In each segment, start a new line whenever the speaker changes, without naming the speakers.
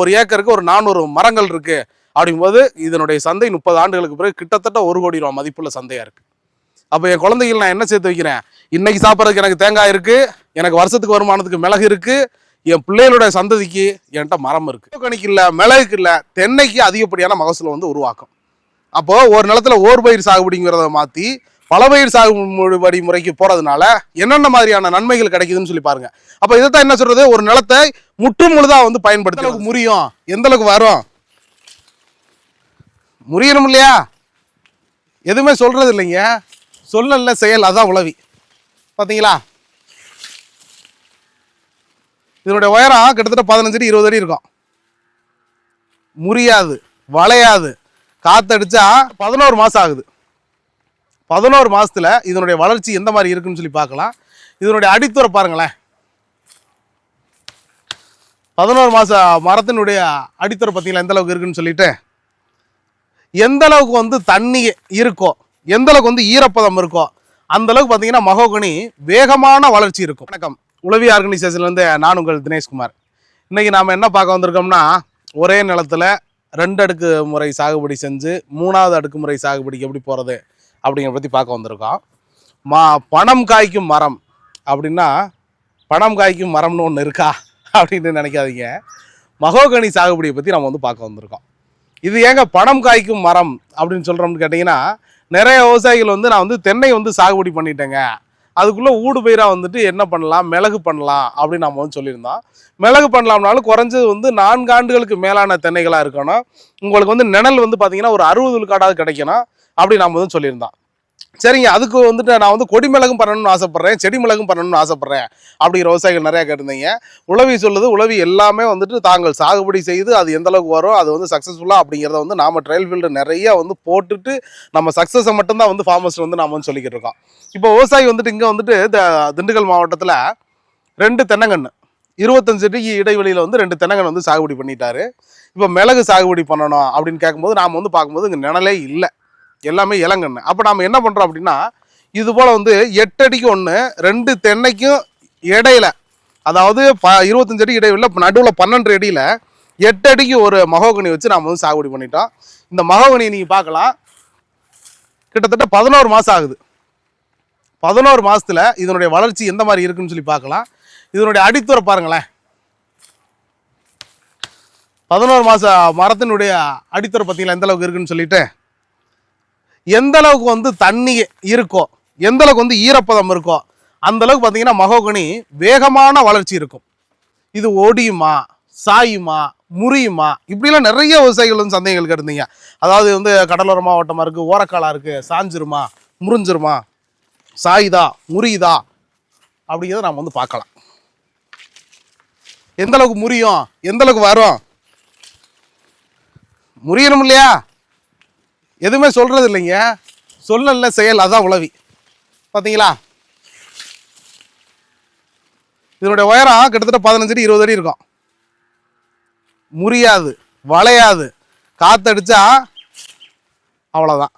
ஒரு ஏக்கருக்கு ஒரு நானூறு மரங்கள் இருக்கு அப்படிங்கும்போது இதனுடைய சந்தை முப்பது ஆண்டுகளுக்கு பிறகு கிட்டத்தட்ட ஒரு கோடி ரூபா மதிப்புள்ள சந்தையா இருக்கு. அப்போ என் குழந்தைகள் நான் என்ன சேர்த்து வைக்கிறேன்? இன்னைக்கு சாப்பிட்றதுக்கு எனக்கு தேங்காய் இருக்கு எனக்கு வருஷத்துக்கு வருமானத்துக்கு மிளகு இருக்கு என் பிள்ளைகளோட சந்ததிக்கு என்கிட்ட மரம் இருக்கு. கணிக்கு இல்லை மிளகுக்கு இல்லை தென்னைக்கு அதிகப்படியான மகசூலை வந்து உருவாக்கும். அப்போ ஒரு நிலத்துல ஓர் பயிர் சாகுபடிங்கிறத மாத்தி பலபயிர் சாகுபடி முறைக்கு போகிறதுனால என்னென்ன மாதிரியான நன்மைகள் கிடைக்குதுன்னு சொல்லி பாருங்க. அப்போ இதைத்தான் என்ன சொல்றது? ஒரு நிலத்தை முற்று முழுதாக வந்து பயன்படுத்த அளவுக்கு முறியும். எந்த அளவுக்கு வரும்? முறியணும் இல்லையா? எதுவுமே சொல்றது இல்லைங்க. சொல்லல செயல் அதான் உளவி. பார்த்தீங்களா இதனுடைய உயரம் கிட்டத்தட்ட பதினஞ்சு அடி இருபது அடி இருக்கும். முறியாது வளையாது. காத்தடிச்சா பதினோரு மாசம் ஆகுது. பதினோரு மாதத்தில் இதனுடைய வளர்ச்சி எந்த மாதிரி இருக்குன்னு சொல்லி பார்க்கலாம். இதனுடைய அடித்துறை பாருங்களேன். பதினோரு மாத மரத்தினுடைய அடித்துறை பார்த்தீங்களா? எந்த அளவுக்கு இருக்குன்னு சொல்லிட்டு. எந்த அளவுக்கு வந்து தண்ணி இருக்கோ எந்த அளவுக்கு வந்து ஈரப்பதம் இருக்கோ அந்த அளவுக்கு பார்த்தீங்கன்னா மகோகனி வேகமான வளர்ச்சி இருக்கும். வணக்கம். உளவி ஆர்கனைசேஷன்லேருந்து நான் உங்கள் தினேஷ்குமார். இன்றைக்கி நாம் என்ன பார்க்க வந்திருக்கோம்னா ஒரே நிலத்துல ரெண்டு அடுக்கு முறை சாகுபடி செஞ்சு மூணாவது அடுக்கு முறை சாகுபடிக்கு எப்படி போகிறது அப்படிங்கிற பற்றி பார்க்க வந்திருக்கோம். மா பணம் காய்க்கும் மரம். அப்படின்னா பணம் காய்க்கும் மரம்னு ஒன்று இருக்கா? அப்படின்னு நினைக்காதீங்க. மகோகனி சாகுபடியை பற்றி நம்ம வந்து பார்க்க வந்திருக்கோம். இது ஏங்க பணம் காய்க்கும் மரம் அப்படின்னு சொல்கிறோம்னு கேட்டிங்கன்னா நிறைய விவசாயிகள் வந்து நான் வந்து தென்னை வந்து சாகுபடி பண்ணிட்டேங்க. அதுக்குள்ளே ஊடு பயிராக வந்துட்டு என்ன பண்ணலாம்? மிளகு பண்ணலாம் அப்படின்னு நம்ம வந்து சொல்லியிருந்தோம். மிளகு பண்ணலாம்னாலும் குறைஞ்சது வந்து நான்கு ஆண்டுகளுக்கு மேலான தென்னைகளாக இருக்கணும். உங்களுக்கு வந்து நிழல் வந்து பார்த்தீங்கன்னா ஒரு அறுபது விழுக்காடாவது கிடைக்கணும். அப்படி நாம் வந்து சொல்லியிருந்தோம் சரிங்க அதுக்கு வந்துட்டு நான் வந்து கொடி மிளகும் பண்ணணும்னு ஆசைப்பட்றேன் செடி மிளகும் பண்ணணும்னு ஆசைப்பட்றேன் அப்படிங்கிற விவசாயிகள் நிறையா கேட்டிருந்தீங்க. உழவி சொல்லுது உழவி எல்லாமே வந்துட்டு தாங்கள் சாகுபடி செய்து அது எந்த அளவுக்கு வரும் அது வந்து சக்ஸஸ்ஃபுல்லாக அப்படிங்கிறத வந்து நாம் ட்ரையல் ஃபீல்டு நிறையா வந்து போட்டுட்டு நம்ம சக்ஸஸை மட்டும்தான் வந்து ஃபார்மர்ஸ் வந்து நாம் வந்து சொல்லிக்கிட்டு இருக்கோம். இப்போ விவசாயி வந்துட்டு இங்கே வந்துட்டு த- திண்டுக்கல் மாவட்டத்தில் ரெண்டு தென்னங்கன்று இருபத்தஞ்சு அடிக்கு இடைவெளியில் வந்து ரெண்டு தென்னங்கன்று வந்து சாகுபடி பண்ணிட்டாரு. இப்போ மிளகு சாகுபடி பண்ணணும் அப்படின்னு கேட்கும்போது நாம் வந்து பார்க்கும்போது இங்கே நிழலே இல்லை. எல்லாமே இளங்கன்று அப்போ நாம் என்ன பண்ணுறோம் அப்படின்னா இது போல் வந்து எட்டு அடிக்கு ஒன்று ரெண்டு தென்னைக்கும் இடையில அதாவது ப இருபத்தஞ்சு அடி இடையில நடுவில் பன்னெண்டு அடியில் எட்டு அடிக்கு ஒரு மகோகனி வச்சு நாம் வந்து சாகுபடி பண்ணிட்டோம். இந்த மகோகனி நீங்கள் பார்க்கலாம். கிட்டத்தட்ட பதினோரு மாதம் ஆகுது. பதினோரு மாதத்தில் இதனுடைய வளர்ச்சி எந்த மாதிரி இருக்குன்னு சொல்லி பார்க்கலாம். இதனுடைய அடித்துறை பாருங்களேன். பதினோரு மாத மரத்தினுடைய அடித்துறை பார்த்தீங்களா எந்த அளவுக்கு இருக்குன்னு சொல்லிட்டு எந்த அளவுக்கு வந்து தண்ணி இருக்கோ எந்த அளவுக்கு வந்து ஈரப்பதம் இருக்கோ அந்த அளவுக்கு பார்த்தீங்கன்னா மகோகனி வேகமான வளர்ச்சி இருக்கும். இது ஒடியுமா சாயுமா முறியுமா? இப்படிலாம் நிறைய விவசாயிகள் வந்து சந்தேகங்களுக்கு கேட்டிருந்தீங்க. அதாவது வந்து கடலோர மாவட்டமாக இருக்குது ஓரக்காலாக இருக்குது சாஞ்சிருமா முறிஞ்சிருமா சாயுதா முறியுதா? அப்படிங்கிறத நாம் வந்து பார்க்கலாம். எந்த அளவுக்கு முறியும் எந்த அளவுக்கு வரும்? முறியணும் இல்லையா எதுவுமே சொல்றது இல்லைங்க. சொல்லல செயல் அதான் உளவி. பார்த்தீங்களா இதனுடைய உயரம் கிட்டத்தட்ட பதினஞ்சு அடி இருபது அடி இருக்கும். முறியாது வளையாது. காத்தடிச்சா அவ்வளோதான்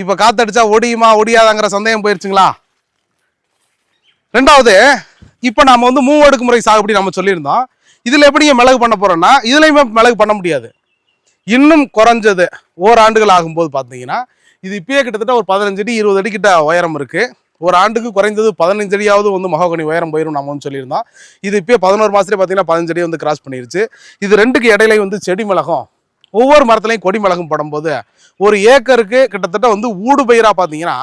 இப்போ காத்தடிச்சா ஒடியுமா ஒடியாதாங்கிற சந்தேகம் போயிருச்சுங்களா? ரெண்டாவது இப்போ நம்ம வந்து மூவடுக்கு முறை சாகுபடி நம்ம சொல்லியிருந்தோம். இதில் எப்படிங்க மிளகு பண்ண போகிறோன்னா இதுலையுமே மிளகு பண்ண முடியாது. இன்னும் குறைஞ்சது ஓராண்டுகள் ஆகும்போது பார்த்தீங்கன்னா இது இப்பயே கிட்டத்தட்ட ஒரு பதினஞ்சு அடி இருபது அடி கிட்ட உயரம் இருக்குது ஒரு ஆண்டுக்கு குறைந்தது பதினஞ்சு அடியாவது வந்து மகோகனி உயரம் போயிடும் நம்ம வந்து சொல்லியிருந்தோம். இது இப்போயே பதினோரு மாதத்துல பார்த்தீங்கன்னா பதினஞ்சு அடி வந்து கிராஸ் பண்ணிருச்சு. இது ரெண்டுக்கு இடையில வந்து செடி மிளகும். ஒவ்வொரு மரத்துலையும் கொடி மிளகும் படும்போது ஒரு ஏக்கருக்கு கிட்டத்தட்ட வந்து ஊடு பயிராக பார்த்தீங்கன்னா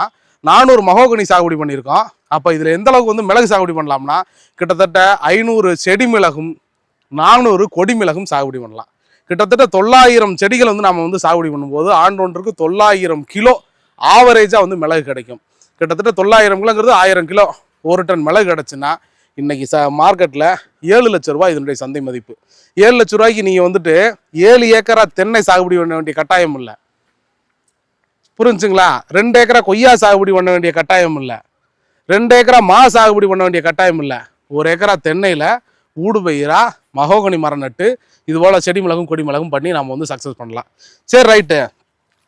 நானூறு மகோகனி சாகுபடி பண்ணியிருக்கோம். அப்போ இதில் எந்த அளவுக்கு வந்து மிளகு சாகுபடி பண்ணலாம்னா கிட்டத்தட்ட ஐநூறு செடி மிளகும் நானூறு கொடி மிளகும் சாகுபடி பண்ணலாம். கிட்டத்தட்ட தொள்ளாயிரம் செடிகள் வந்து நம்ம வந்து சாகுபடி பண்ணும்போது ஆண்டொன்றுக்கு தொள்ளாயிரம் கிலோ ஆவரேஜாக வந்து மிளகு கிடைக்கும். கிட்டத்தட்ட தொள்ளாயிரம் கிலோங்கிறது ஆயிரம் கிலோ ஒரு டன் மிளகு கிடச்சுன்னா இன்றைக்கி ச மார்க்கெட்டில் ஏழு லட்ச ரூபாய் இதனுடைய சந்தை மதிப்பு. ஏழு லட்ச ரூபாய்க்கு நீங்கள் வந்துட்டு ஏழு ஏக்கரா தென்னை சாகுபடி பண்ண வேண்டிய கட்டாயம் இல்லை. புரிஞ்சுங்களா? ரெண்டு ஏக்கரா கொய்யா சாகுபடி பண்ண வேண்டிய கட்டாயம் இல்லை. ரெண்டு ஏக்கரா மா சாகுபடி பண்ண வேண்டிய கட்டாயம் இல்லை. ஒரு ஏக்கரா தென்னையில் ஊடு பயிரா மகோகனி மரம் நட்டு இது போல செடி மிளகும் கொடி மிளகும் பண்ணி நம்ம வந்து சக்ஸஸ் பண்ணலாம். சரி ரைட்டு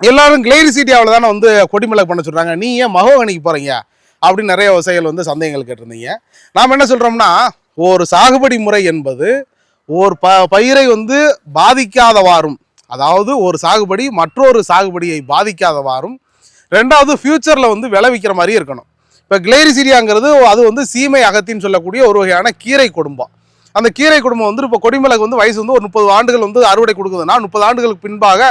எல்லாரும் கிளேரிசிட்டியாவில் தானே வந்து கொடி மிளகு பண்ண சொல்கிறாங்க நீ ஏன் மகோகனிக்கு போகிறீங்க அப்படின்னு நிறைய விவசாயிகள் வந்து சந்தேகங்கள் கேட்டிருந்தீங்க. நாம் என்ன சொல்கிறோம்னா ஒரு சாகுபடி முறை என்பது ஒரு ப பயிரை வந்து பாதிக்காதவாறும் அதாவது ஒரு சாகுபடி மற்றொரு சாகுபடியை பாதிக்காதவாறும் ரெண்டாவது ஃப்யூச்சரில் வந்து விளைவிக்கிற மாதிரி இருக்கணும். இப்போ கிளேரிசீரியாங்கிறது அது வந்து சீமை அகத்தின்னு சொல்லக்கூடிய ஒரு வகையான கீரை குடும்பம் அந்த கீரை குடும்பம் வந்து இப்போ கொடிமிளகு வந்து வயசு வந்து ஒரு முப்பது ஆண்டுகள் வந்து அறுவடை கொடுக்குதுன்னா முப்பது ஆண்டுகளுக்கு பின்பாக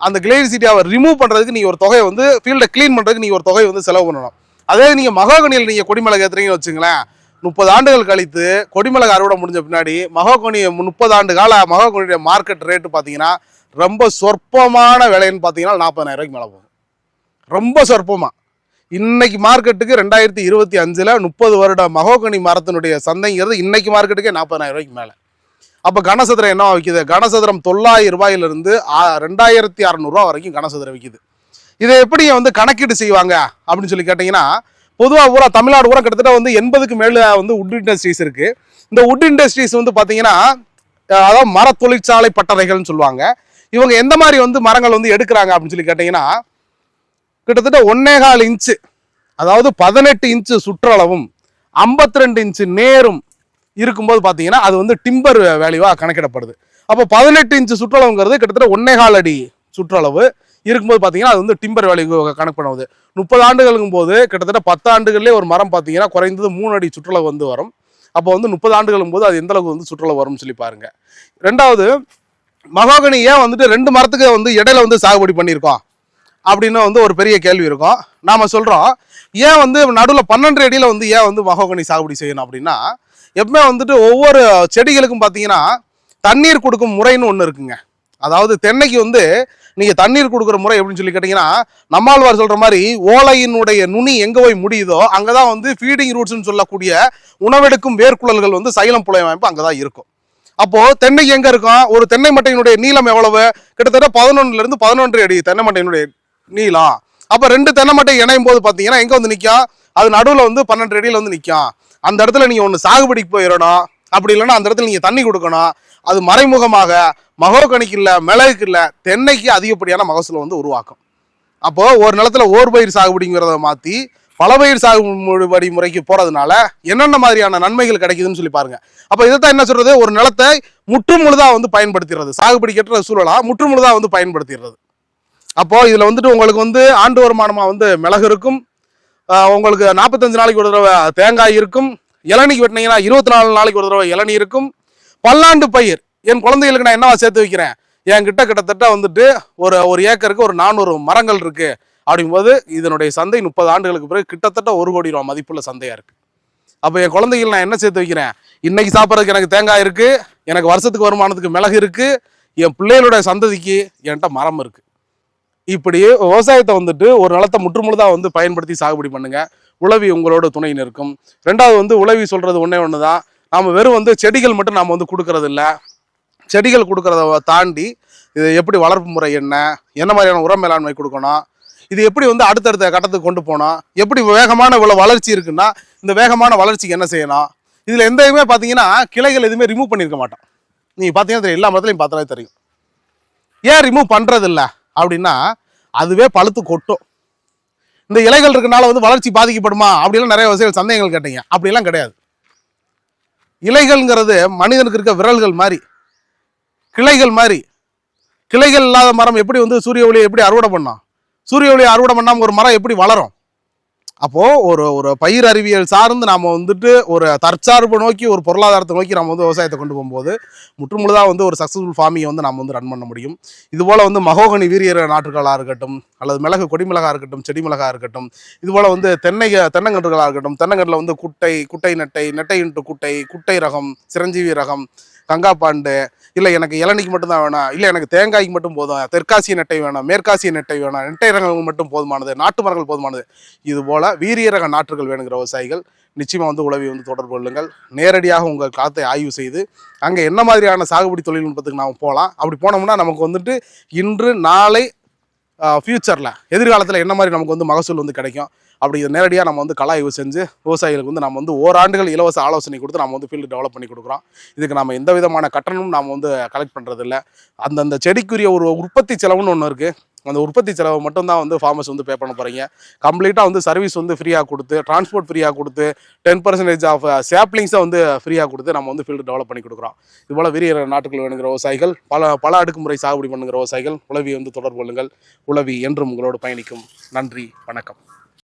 அந்த கிளேரிசிட்டியாவை ரிமூவ் பண்ணுறதுக்கு நீங்கள் ஒரு தொகையை வந்து ஃபீல்டை க்ளீன் பண்ணுறதுக்கு நீங்கள் ஒரு தொகையை வந்து செலவு பண்ணணும். அதே நீங்கள் மகாகனியில் நீங்கள் கொடிமிளகு ஏற்றுறீங்கன்னு வச்சுங்களேன் முப்பது ஆண்டுகள் கழித்து கொடிமிளகு அறுவடை முடிஞ்ச பின்னாடி மகோகனி முப்பது ஆண்டு கால மகாகோனியுடைய மார்க்கெட் ரேட்டு பார்த்தீங்கன்னா ரொம்ப சொற்பமான விலைன்னு பார்த்தீங்கன்னா நாற்பதாயிரம் ரூபாய்க்கு மேலே போகும் ரொம்ப சொற்பமாக இன்னைக்கு மார்க்கெட்டுக்கு ரெண்டாயிரத்தி இருபத்தி அஞ்சில் முப்பது வருட மகோகனி மரத்தினுடைய சந்தைங்கிறது இன்னைக்கு மார்க்கெட்டுக்கே நாற்பதாயிரம் ரூபாய்க்கு மேலே. அப்போ கனசதுரம் என்ன விற்கிது கனசதுரம் தொள்ளாயிரம் ரூபாயிலிருந்து ரெண்டாயிரத்தி அறநூறுவா வரைக்கும் கனசதுரம் விற்கிது இதை எப்படி வந்து கணக்கீடு செய்வாங்க? அப்படின்னு சொல்லி கேட்டிங்கன்னா பொதுவாக பூரா தமிழ்நாடு பூரா கிட்டத்தட்ட வந்து எண்பதுக்கு மேலே வந்து உட் இண்டஸ்ட்ரீஸ் இருக்குது இந்த உட் இண்டஸ்ட்ரீஸ் வந்து பார்த்தீங்கன்னா அதாவது மர தொழிற்சாலை பட்டறைகள்னு சொல்லுவாங்க. இவங்க எந்த மாதிரி வந்து மரங்கள் வந்து எடுக்கிறாங்க அப்படின்னு சொல்லி கேட்டிங்கன்னா கிட்டத்தட்ட ஒன்னேகால் இன்ச்சு. அதாவது பதினெட்டு இன்ச்சு சுற்றளவும் 52 ரெண்டு இன்ச்சு நேரும் இருக்கும்போது பார்த்தீங்கன்னா அது வந்து டிம்பர் வேல்யூவாக கணக்கிடப்படுது. அப்போ பதினெட்டு இன்ச்சு சுற்றளவுங்கிறது கிட்டத்தட்ட ஒன்னேகால் அடி சுற்றளவு இருக்கும்போது பார்த்தீங்கன்னா அது வந்து டிம்பர் வேல்யூ கணக்கு பண்ணுவது. முப்பது ஆண்டுகளுக்கும் போது கிட்டத்தட்ட பத்து ஆண்டுகள்லேயே ஒரு மரம் பார்த்தீங்கன்னா குறைந்தது மூணு அடி சுற்றளவு வந்து வரும். அப்போ வந்து முப்பது ஆண்டுகளும் போது அது எந்த அளவுக்கு வந்து சுற்றுலா வரும்னு சொல்லி பாருங்க. ரெண்டாவது மகாகனி ஏன் வந்துட்டு ரெண்டு மரத்துக்கு வந்து இடையில வந்து சாகுபடி பண்ணியிருக்கோம்? அப்படின்னு வந்து ஒரு பெரிய கேள்வி இருக்கும். நாம சொல்றோம் ஏன் வந்து நடுவில் பன்னெண்டு அடியில் வந்து ஏன் வந்து மகோகனி சாகுபடி செய்யணும் அப்படின்னா எப்பவுமே வந்துட்டு ஒவ்வொரு செடிகளுக்கும் பார்த்தீங்கன்னா தண்ணீர் கொடுக்கும் முறைன்னு ஒன்று இருக்குங்க. அதாவது தென்னைக்கு வந்து நீங்க தண்ணீர் கொடுக்குற முறை எப்படின்னு சொல்லி கேட்டீங்கன்னா நம்மாழ்வார் சொல்ற மாதிரி ஓலையினுடைய நுனி எங்க போய் முடியுதோ அங்கதான் வந்து ஃபீடிங் ரூட்ஸ்னு சொல்லக்கூடிய உணவெடுக்கும் வேர்க்குழல்கள் வந்து சைலம் புலை அமைப்பு அங்கதான் இருக்கும். அப்போ தென்னைக்கு எங்க இருக்கும்? ஒரு தென்னை மட்டையினுடைய நீளம் எவ்வளவு? கிட்டத்தட்ட பதினொன்னுல இருந்து பதினொன்று அடி தென்னை மட்டையினுடைய நீளம் அப்போ ரெண்டு தென்னை மட்டை இணையும் போது பார்த்தீங்கன்னா எங்கே வந்து நிற்கும் அது நடுவில் வந்து பன்னெண்டு அடியில் வந்து நிற்கும் அந்த இடத்துல நீங்கள் ஒன்று சாகுபடிக்கு போயிடணும் அப்படி இல்லைன்னா அந்த இடத்துல நீங்கள் தண்ணி கொடுக்கணும். அது மறைமுகமாக மகோகனிக்கு இல்லை மிளகுக்கு இல்லை தென்னைக்கு அதிகப்படியான மகசூலை வந்து உருவாக்கும். அப்போது ஒரு நிலத்துல ஓர் பயிர் சாகுபடிங்கிறத மாற்றி பல பயிர் சாகுபடி முறைக்கு போகிறதுனால என்னென்ன மாதிரியான நன்மைகள் கிடைக்குதுன்னு சொல்லி பாருங்க. அப்போ இதைத்தான் என்ன சொல்கிறது ஒரு நிலத்தை முற்று முழுதாக வந்து பயன்படுத்திடுறது. சாகுபடி கட்டுற சூழலா முற்று முழுதாக வந்து பயன்படுத்திடுறது. அப்போ இதுல வந்துட்டு உங்களுக்கு வந்து ஆண்டு வருமானமா வந்து மிளகு இருக்கும். உங்களுக்கு நாற்பத்தஞ்சு நாளைக்கு ஒரு தடவை தேங்காய் இருக்கும். இளநிக்கு வெட்டினீங்கன்னா இருபத்தி நாலு நாளைக்கு ஒரு தடவை இளநீ இருக்கும். பல்லாண்டு பயிர். என் குழந்தைகளுக்கு நான் என்னவா சேர்த்து வைக்கிறேன்? என்கிட்ட கிட்டத்தட்ட வந்துட்டு ஒரு ஒரு ஏக்கருக்கு ஒரு நானூறு மரங்கள் இருக்கு. அப்படிங்கும்போது இதனுடைய சந்தை முப்பது ஆண்டுகளுக்கு பிறகு கிட்டத்தட்ட ஒரு கோடி ரூபா மதிப்புள்ள சந்தையா இருக்கு. அப்போ என் குழந்தைகள் நான் என்ன சேர்த்து வைக்கிறேன்? இன்னைக்கு சாப்பிட்றதுக்கு எனக்கு தேங்காய் இருக்கு. எனக்கு வருஷத்துக்கு வருமானத்துக்கு மிளகு இருக்கு. என் பிள்ளைகளுடைய சந்ததிக்கு என்கிட்ட மரம் இருக்கு. இப்படி விவசாயத்தை வந்துட்டு ஒரு நிலத்தை முற்றுமுழுதாக வந்து பயன்படுத்தி சாகுபடி பண்ணுங்கள் உழவி உங்களோட துணை நிற்கும். ரெண்டாவது வந்து உழவி சொல்கிறது ஒன்றே ஒன்று தான் நாம் வெறும் வந்து செடிகள் மட்டும் நாம் வந்து கொடுக்கறது செடிகள் கொடுக்கறத தாண்டி இது எப்படி வளர்ப்பு முறை என்ன? என்ன மாதிரியான உரம் மேலாண்மை கொடுக்கணும்? இது எப்படி வந்து அடுத்தடுத்த கட்டத்துக்கு கொண்டு போனோம் எப்படி வேகமான இவ்வளோ வளர்ச்சி இருக்குன்னா இந்த வேகமான வளர்ச்சிக்கு என்ன செய்யணும்? இதில் எந்த இதுவுமே பார்த்தீங்கன்னா கிளைகள் எதுவுமே ரிமூவ் பண்ணியிருக்க மாட்டோம். நீங்கள் பார்த்தீங்கன்னா தெரியும். எல்லா மரத்துலையும் பார்த்தாலே தெரியும். ஏன் ரிமூவ் பண்ணுறதில்ல அப்படின்னா அதுவே பழுத்து கொட்டும். இந்த இலைகள் இருக்கனால வந்து வளர்ச்சி பாதிக்கப்படுமா? அப்படிலாம் நிறைய விவசாயிகள் சந்தேகங்கள் கேட்டீங்க. அப்படிலாம் கிடையாது. இலைகள்ங்கிறது மனிதனுக்கு இருக்க விரல்கள் மாதிரி கிளைகள் மாதிரி. கிளைகள் இல்லாத மரம் எப்படி வந்து சூரிய ஒளியை எப்படி அறுவடை பண்ணோம் சூரிய ஒளியை அறுவடை பண்ணாமல் ஒரு மரம் எப்படி வளரும்? அப்போ ஒரு ஒரு பயிர் அறிவியல் சார்ந்து நாம வந்துட்டு ஒரு தற்சார்பு நோக்கி ஒரு பொருளாதாரத்தை நோக்கி நம்ம வந்து விவசாயத்தை கொண்டு போகும்போது முற்றுமுழுதாக வந்து ஒரு சக்சஸ்ஃபுல் ஃபார்மிங்கை வந்து நம்ம வந்து ரன் பண்ண முடியும். இதுபோல் வந்து மகோகனி வீரியர் நாற்றுகளா இருக்கட்டும் அல்லது மிளகு கொடிமிளகா இருக்கட்டும் செடி மிளகா இருக்கட்டும் இதுபோல் வந்து தென்னை தென்னங்கன்றுகளாக இருக்கட்டும் தென்னங்கன்றில் வந்து குட்டை குட்டை நெட்டை நெட்டை இன்ட்டு குட்டை குட்டை ரகம் சிரஞ்சீவி ரகம் கங்காப்பாண்டு இல்லை எனக்கு இளநிக்கு மட்டும்தான் வேணாம் இல்லை எனக்கு தேங்காய்க்கு மட்டும் போதும் தெற்காசிய நெட்டை வேணும் மேற்காசிய நெட்டை வேணாம் நெட்டை ரகங்கள் மட்டும் போதுமானது நாட்டு மரங்கள் போதுமானது. இது போல் வீரிய ரக நாற்றுகள் வேணுங்கிற விவசாயிகள் நிச்சயமாக வந்து உழவி வந்து தொடர்பு கொள்ளுங்கள். நேரடியாக உங்கள் காத்தை ஆய்வு செய்து அங்கே என்ன மாதிரியான சாகுபடி தொழில்நுட்பத்துக்கு நாம் போகலாம் அப்படி போனோம்னா நமக்கு வந்துட்டு இன்று நாளை ஃப்யூச்சரில் எதிர்காலத்தில் என்ன மாதிரி நமக்கு வந்து மகசூல் வந்து கிடைக்கும்? அப்படி இதை நேரடியாக நம்ம வந்து கலாய்வு செஞ்சு விவசாயிகளுக்கு வந்து நம்ம வந்து ஓராண்டுகள் இலவச ஆலோசனை கொடுத்து நம்ம வந்து ஃபீல்டு டெவலப் பண்ணி கொடுக்குறோம். இதுக்கு நம்ம எந்த விதமான கட்டணமும் நாம் வந்து கலெக்ட் பண்ணுறதில்ல அந்தந்த செடிக்குரிய ஒரு உற்பத்தி செலவுன்னு ஒன்று இருக்குது அந்த உற்பத்தி செலவை மட்டும்தான் வந்து ஃபார்மர்ஸ் வந்து பே பண்ண போகிறீங்க கம்ப்ளீட்டாக வந்து சர்வீஸ் வந்து ஃப்ரீயாக கொடுத்து டிரான்ஸ்போர்ட் ஃப்ரீயாக கொடுத்து டென் பர்சன்டேஜ் ஆஃப் சேப்ளிங்ஸை வந்து ஃப்ரீயாக கொடுத்து நம்ம வந்து ஃபீல்டு டெவலப் பண்ணி கொடுக்குறோம். இதுபோல் விரிய நாட்டுக்குள் வேணுங்கிற விவசாயிகள் பல பல அடுக்குமுறை சாகுபடி பண்ணுங்கிற விவசாயிகள் உளவி வந்து தொடர்பு கொள்ளுங்கள். உளவி என்றும் உங்களோடு பயணிக்கும். நன்றி வணக்கம்.